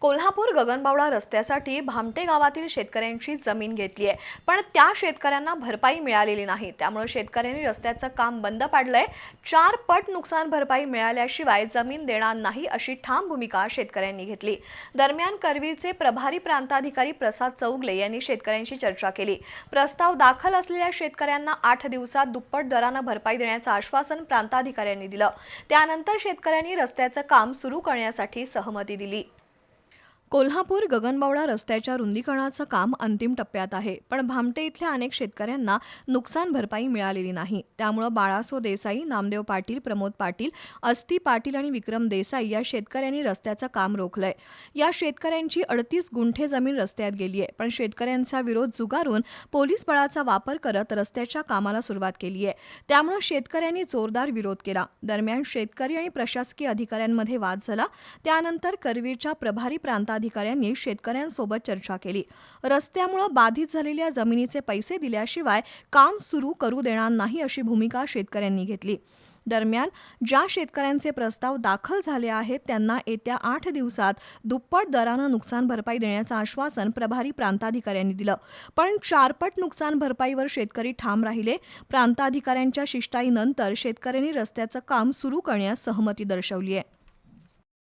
कोल्हापूर गगनबावडा रस्त्यासाठी भामटे गावातील शेतकऱ्यांची जमीन घेतली आहे. पण त्या शेतकऱ्यांना भरपाई मिळालेली नाही. त्यामुळे शेतकऱ्यांनी रस्त्याचं काम बंद पाडलंय. चार पट नुकसान भरपाई मिळाल्याशिवाय जमीन देणार नाही अशी ठाम भूमिका शेतकऱ्यांनी घेतली. दरम्यान करवीरचे प्रभारी प्रांताधिकारी प्रसाद चौगले यांनी शेतकऱ्यांशी चर्चा केली. प्रस्ताव दाखल असलेल्या शेतकऱ्यांना आठ दिवसात दुप्पट दरानं भरपाई देण्याचं आश्वासन प्रांताधिकाऱ्यांनी दिलं. त्यानंतर शेतकऱ्यांनी रस्त्याचं काम सुरू करण्यासाठी सहमती दिली. कोल्हापूर गगनबावडा रस्त्याच्या रुंदीकरणाचं काम अंतिम टप्प्यात आहे. पण भामटे इथल्या अनेक शेतकऱ्यांना नुकसान भरपाई मिळालेली नाही. त्यामुळं बाळासो देसाई नामदेव पाटील प्रमोद पाटील अस्ती पाटील आणि विक्रम देसाई या शेतकऱ्यांनी रस्त्याचं काम रोखलंय. या शेतकऱ्यांची अडतीस गुंठे जमीन रस्त्यात गेली आहे पण शेतकऱ्यांचा विरोध जुगारून पोलीस बळाचा वापर करत रस्त्याच्या कामाला सुरुवात केली आहे त्यामुळं शेतकऱ्यांनी जोरदार विरोध केला. दरम्यान शेतकरी आणि प्रशासकीय अधिकाऱ्यांमध्ये वाद झाला. त्यानंतर करवीरच्या प्रभारी प्रांतात प्रांताधिकाऱ्यांनी शेतकऱ्यांसोबत चर्चा केली. रस्त्यामुळं बाधित झालेल्या जमिनीचे पैसे दिल्याशिवाय काम सुरू करू देणार नाही अशी भूमिका शेतकऱ्यांनी घेतली. दरम्यान ज्या शेतकऱ्यांचे प्रस्ताव दाखल झाले आहेत त्यांना येत्या आठ दिवसात दुप्पट दरानं नुकसान भरपाई देण्याचं आश्वासन प्रभारी प्रांताधिकाऱ्यांनी दिलं. पण चारपट नुकसान भरपाईवर शेतकरी ठाम राहिले. प्रांताधिकाऱ्यांच्या शिष्टाईनंतर शेतकऱ्यांनी रस्त्याचं काम सुरू करण्यास सहमती दर्शवली आहे